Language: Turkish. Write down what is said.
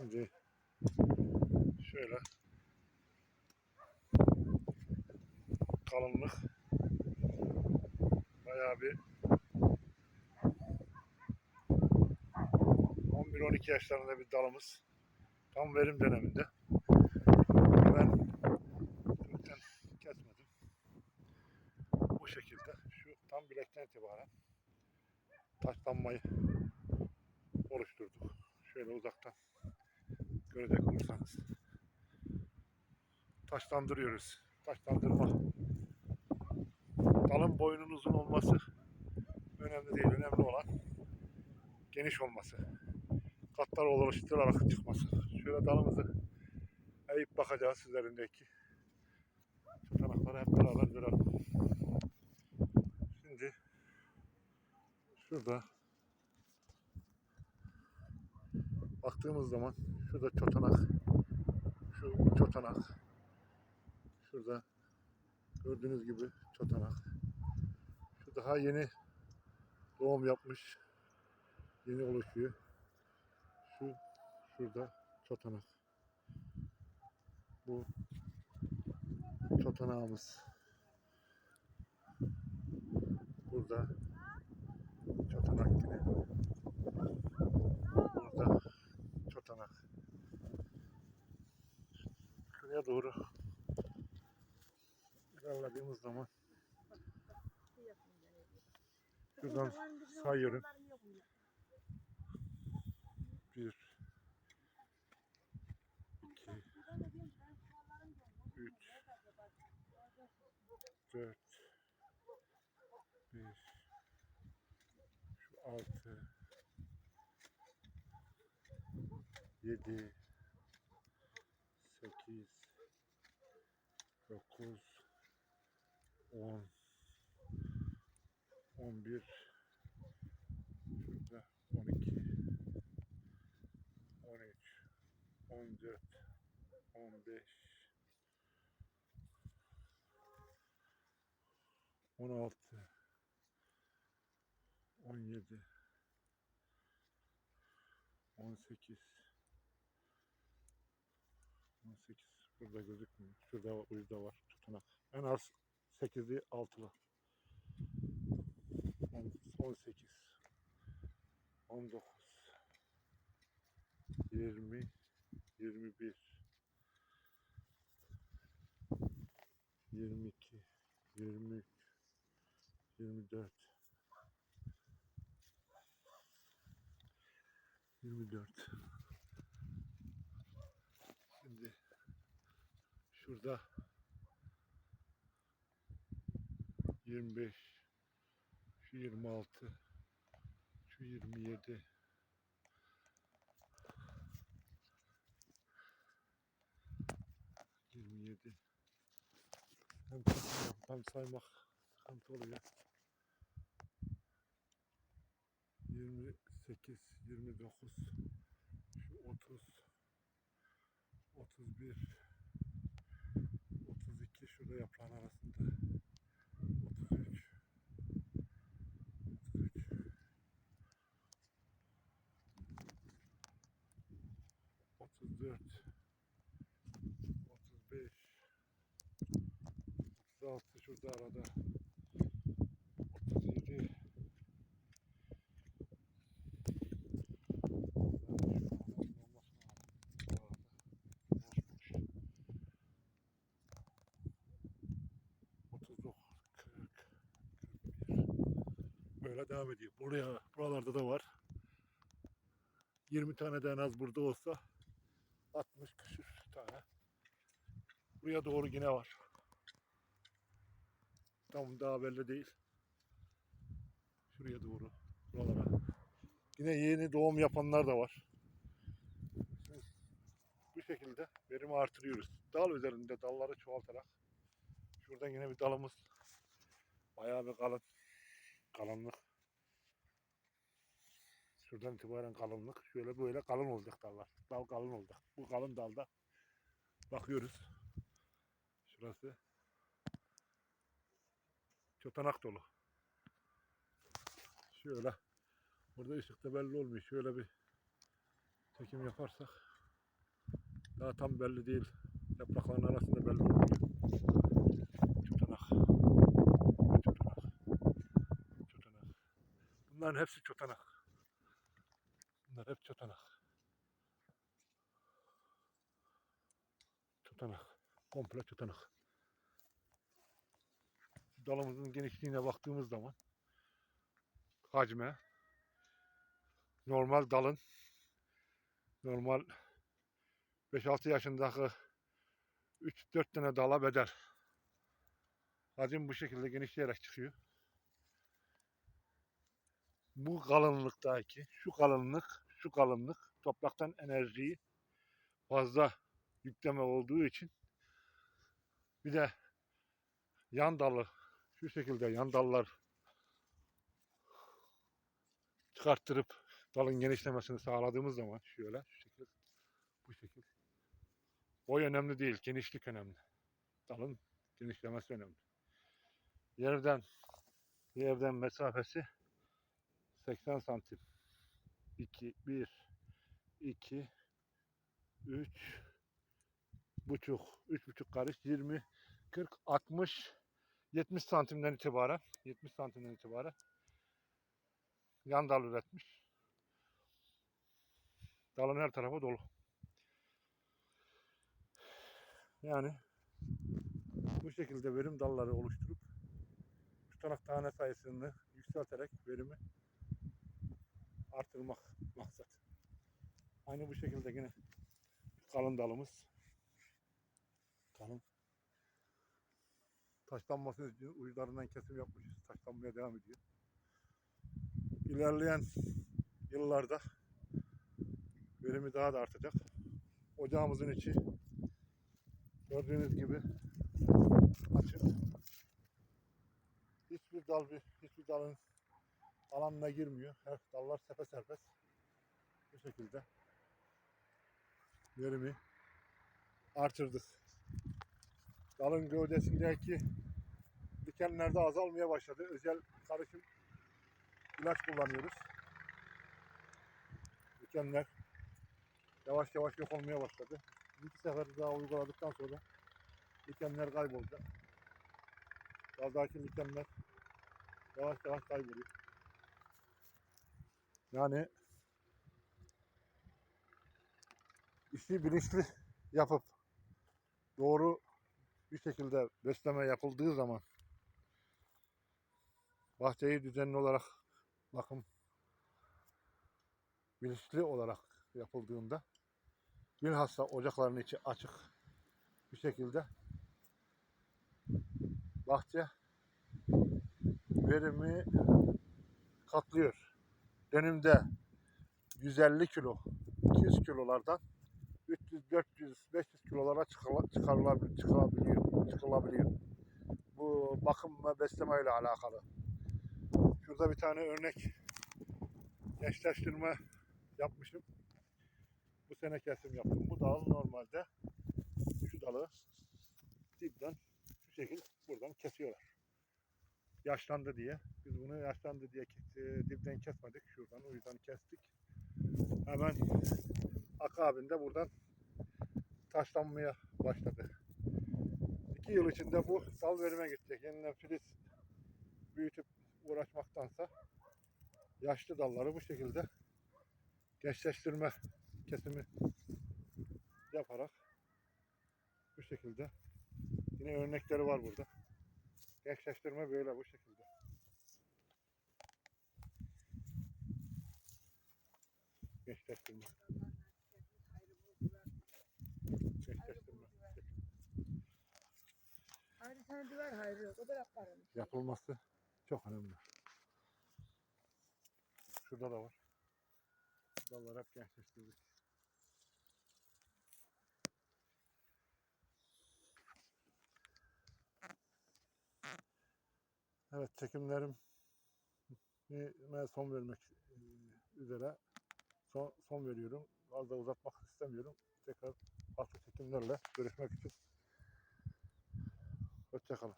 Şimdi şöyle kalınlık bayağı bir 11-12 yaşlarında bir dalımız tam verim döneminde. Ben kökten kesmedim. Bu şekilde şu tam bilekten itibaren taşlanmayı oluşturduk. Şöyle uzaktan görecek olursanız. Taşlandırıyoruz. Taşlandırma. Dalın boyunun uzun olması önemli değil. Önemli olan geniş olması. Katlar oluşturarak çıkması. Şöyle dalımızı eğip bakacağız üzerindeki tutanakları hep beraber görelim. Şimdi şurada baktığımız zaman şurada çotanak. Şu çotanak. Şurada gördüğünüz gibi çotanak. Şu daha yeni doğum yapmış yeni oluşuyor. Şu şurada çotanak. Bu çotanağımız. Burada çotanak yine burada çotanak şuraya doğru. İlerlediğimiz zaman şuradan sayıyorum bir iki üç dört beş şu altı yedi 9 10 11 şurada 12 13 14 15 16 17 18 18 burada gözükmüyor. Şurada ucda var tutanak. En az 8'i altılı. 18 19 20 21 22 23 24 24 Şimdi şurada. 25 şu 26 şu 27 27 hem, saymak- hem saymak sıkıntı oluyor. 28 29 şu 30 31 32 şurada yaprağın arasında. 33 33 34 35 36 şurada arada Böyle devam ediyor. Buraya, buralarda da var. 20 tane de en az burada olsa 60 küsür tane. Buraya doğru yine var. Tam daha belli değil. Şuraya doğru. Buralara. Yine yeni doğum yapanlar da var. Şimdi bu şekilde verimi artırıyoruz. Dal üzerinde dalları çoğaltarak. Şuradan yine bir dalımız. Bayağı bir kalın. Kalınlık. Şuradan itibaren kalınlık. Şöyle böyle kalın olacak dallar. Dal kalın olacak. Bu kalın dalda bakıyoruz. Şurası çotanak dolu. Şöyle burada ışıkta belli olmuyor. Şöyle bir çekim yaparsak Daha tam belli değil. Yaprakların arasında belli olmuyor. Çotanak. Çotanak. Çotanak. Bunların hepsi çotanak. Bunlar hep çotanak. Çotanak. Komple çotanak. Dalımızın genişliğine baktığımız zaman hacme normal dalın normal 5-6 yaşındaki 3-4 tane dala bedel. Hacim bu şekilde genişleyerek çıkıyor. Bu kalınlıktaki, şu kalınlık, şu kalınlık topraktan enerjiyi fazla yükleme olduğu için bir de yan dalı şu şekilde yan dallar çıkarttırıp dalın genişlemesini sağladığımız zaman şöyle şu şekil bu şekil. Boy önemli değil genişlik önemli. Dalın genişlemesi önemli. Yerden yerden mesafesi 80 santim 2 1 2 3 buçuk 3 buçuk karış 20 40 60 70 santimden itibaren 70 santimden itibaren yan dal üretmiş. Dalın her tarafı dolu. Yani bu şekilde verim dalları oluşturup tutanak tane sayısını yükselterek verimi artırmak maksat. Aynı bu şekilde yine kalın dalımız kalın taşlanması için uçlarından kesim yapmışız. Taşlanmaya devam ediyor. İlerleyen yıllarda verimi daha da artacak. Ocağımızın içi gördüğünüz gibi açık. Hiçbir dal bir hiçbir dalın alanına girmiyor. Her dallar sepe serbest. Bu şekilde verimi artırdık. Dalın gövdesindeki dikenler de azalmaya başladı. Özel karışım ilaç kullanıyoruz. Dikenler yavaş yavaş yok olmaya başladı. İki sefer daha uyguladıktan sonra dikenler kaybolacak. Daldaki dikenler yavaş yavaş kayboluyor. Yani işi bilinçli yapıp doğru bir şekilde besleme yapıldığı zaman bahçeyi düzenli olarak bakım bilinçli olarak yapıldığında bilhassa ocakların içi açık bir şekilde bahçe verimi katlıyor. Dönümde 150 kilo, 200 kilolardan 300, 400, 500 kilolara çıkarılabiliyor, çıkabiliyor, çıkılabiliyor. Bu bakım ve besleme ile alakalı. Şurada bir tane örnek gençleştirme yapmışım. Bu sene kesim yaptım. Bu dal normalde şu dalı dipten şu şekil buradan kesiyorlar. Yaşlandı diye. Biz bunu yaşlandı diye e, dipten kesmedik. Şuradan o yüzden kestik. Hemen akabinde buradan taşlanmaya başladı. İki yıl içinde bu dal verime gidecek. Yeniden filiz büyütüp uğraşmaktansa yaşlı dalları bu şekilde gençleştirme kesimi yaparak bu şekilde yine örnekleri var burada. Gençleştirme böyle bu şekilde. Gençleştirme. Gençleştirme. Hayri sana diver hayri yok. O da yaparım. yapılması çok önemli. Şurada da var. Dallar hep gençleştirdik. Evet çekimlerim son vermek e, üzere son, son veriyorum. Fazla uzatmak istemiyorum. Tekrar farklı çekimlerle görüşmek için. Hoşçakalın.